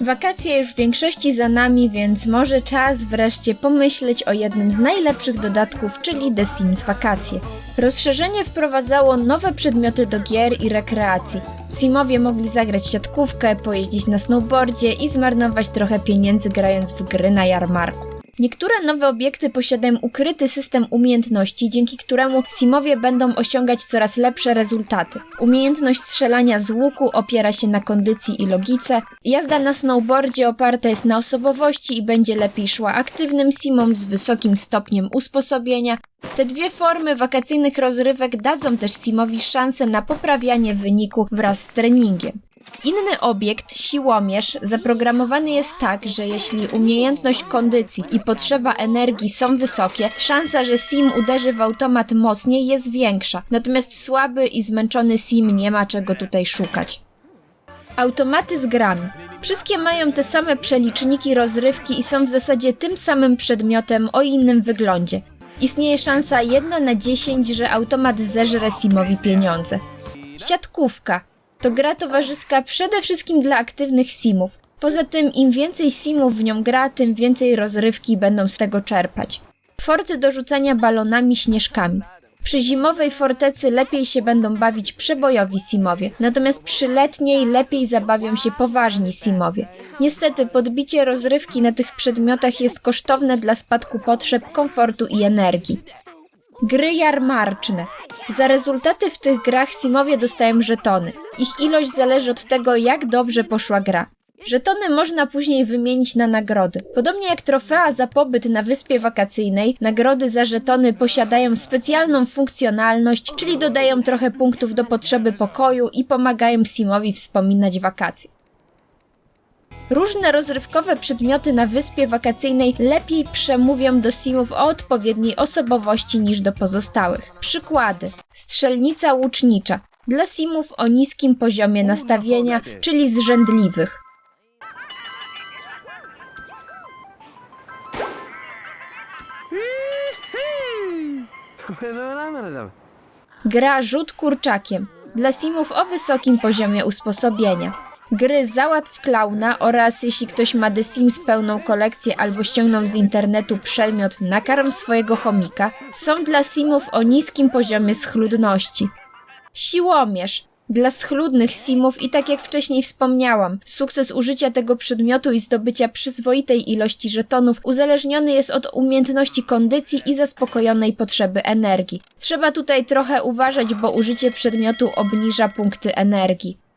Wakacje już w większości za nami, więc może czas wreszcie pomyśleć o jednym z najlepszych dodatków, czyli The Sims Wakacje. Rozszerzenie wprowadzało nowe przedmioty do gier i rekreacji. Simowie mogli zagrać w siatkówkę, pojeździć na snowboardzie i zmarnować trochę pieniędzy grając w gry na jarmarku. Niektóre nowe obiekty posiadają ukryty system umiejętności, dzięki któremu Simowie będą osiągać coraz lepsze rezultaty. Umiejętność strzelania z łuku opiera się na kondycji i logice. Jazda na snowboardzie oparta jest na osobowości i będzie lepiej szła aktywnym Simom z wysokim stopniem usposobienia. Te dwie formy wakacyjnych rozrywek dadzą też Simowi szansę na poprawianie wyniku wraz z treningiem. Inny obiekt, siłomierz, zaprogramowany jest tak, że jeśli umiejętność kondycji i potrzeba energii są wysokie, szansa, że sim uderzy w automat mocniej jest większa, natomiast słaby i zmęczony sim nie ma czego tutaj szukać. Automaty z grami. Wszystkie mają te same przeliczniki rozrywki i są w zasadzie tym samym przedmiotem o innym wyglądzie. Istnieje szansa 1 na 10, że automat zeżre Simowi pieniądze. Siatkówka to gra towarzyska przede wszystkim dla aktywnych simów. Poza tym im więcej simów w nią gra, tym więcej rozrywki będą z tego czerpać. Forty do rzucania balonami śnieżkami. Przy zimowej fortecy lepiej się będą bawić przebojowi simowie, natomiast przy letniej lepiej zabawią się poważni simowie. Niestety podbicie rozrywki na tych przedmiotach jest kosztowne dla spadku potrzeb, komfortu i energii. Gry jarmarczne. Za rezultaty w tych grach Simowie dostają żetony. Ich ilość zależy od tego, jak dobrze poszła gra. Żetony można później wymienić na nagrody. Podobnie jak trofea za pobyt na wyspie wakacyjnej, nagrody za żetony posiadają specjalną funkcjonalność, czyli dodają trochę punktów do potrzeby pokoju i pomagają Simowi wspominać wakacje. Różne rozrywkowe przedmioty na wyspie wakacyjnej lepiej przemówią do simów o odpowiedniej osobowości niż do pozostałych. Przykłady: strzelnica łucznicza dla simów o niskim poziomie nastawienia, czyli zrzędliwych. Gra rzut kurczakiem dla simów o wysokim poziomie usposobienia. Gry Załatw Klauna oraz jeśli ktoś ma The Sims pełną kolekcję albo ściągnął z internetu przedmiot Nakarm swojego chomika są dla simów o niskim poziomie schludności. Siłomierz dla schludnych simów i tak jak wcześniej wspomniałam, sukces użycia tego przedmiotu i zdobycia przyzwoitej ilości żetonów uzależniony jest od umiejętności kondycji i zaspokojonej potrzeby energii. Trzeba tutaj trochę uważać, bo użycie przedmiotu obniża punkty energii.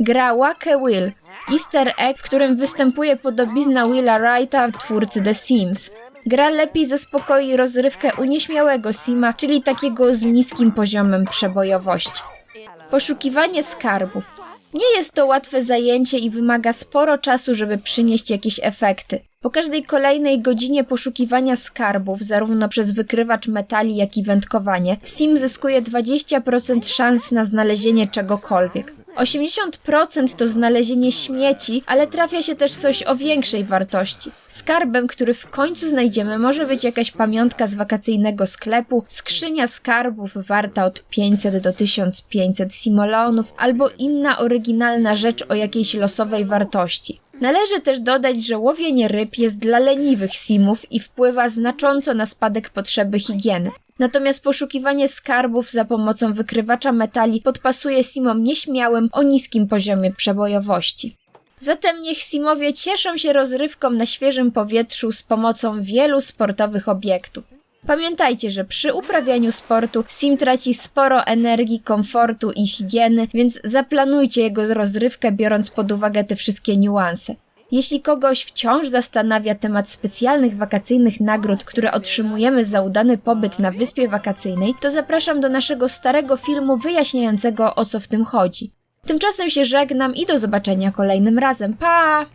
Gra Wake Will, easter egg, w którym występuje podobizna Willa Wrighta, twórcy The Sims. Gra lepiej zaspokoi rozrywkę unieśmiałego Sima, czyli takiego z niskim poziomem przebojowości. Poszukiwanie skarbów. Nie jest to łatwe zajęcie i wymaga sporo czasu, żeby przynieść jakieś efekty. Po każdej kolejnej godzinie poszukiwania skarbów, zarówno przez wykrywacz metali, jak i wędkowanie, Sim zyskuje 20% szans na znalezienie czegokolwiek. 80% to znalezienie śmieci, ale trafia się też coś o większej wartości. Skarbem, który w końcu znajdziemy, może być jakaś pamiątka z wakacyjnego sklepu, skrzynia skarbów warta od 500 do 1500 simolonów, albo inna oryginalna rzecz o jakiejś losowej wartości. Należy też dodać, że łowienie ryb jest dla leniwych simów i wpływa znacząco na spadek potrzeby higieny. Natomiast poszukiwanie skarbów za pomocą wykrywacza metali podpasuje simom nieśmiałym o niskim poziomie przebojowości. Zatem niech simowie cieszą się rozrywką na świeżym powietrzu z pomocą wielu sportowych obiektów. Pamiętajcie, że przy uprawianiu sportu sim traci sporo energii, komfortu i higieny, więc zaplanujcie jego rozrywkę biorąc pod uwagę te wszystkie niuanse. Jeśli kogoś wciąż zastanawia temat specjalnych wakacyjnych nagród, które otrzymujemy za udany pobyt na wyspie wakacyjnej, to zapraszam do naszego starego filmu wyjaśniającego o co w tym chodzi. Tymczasem się żegnam i do zobaczenia kolejnym razem. Pa!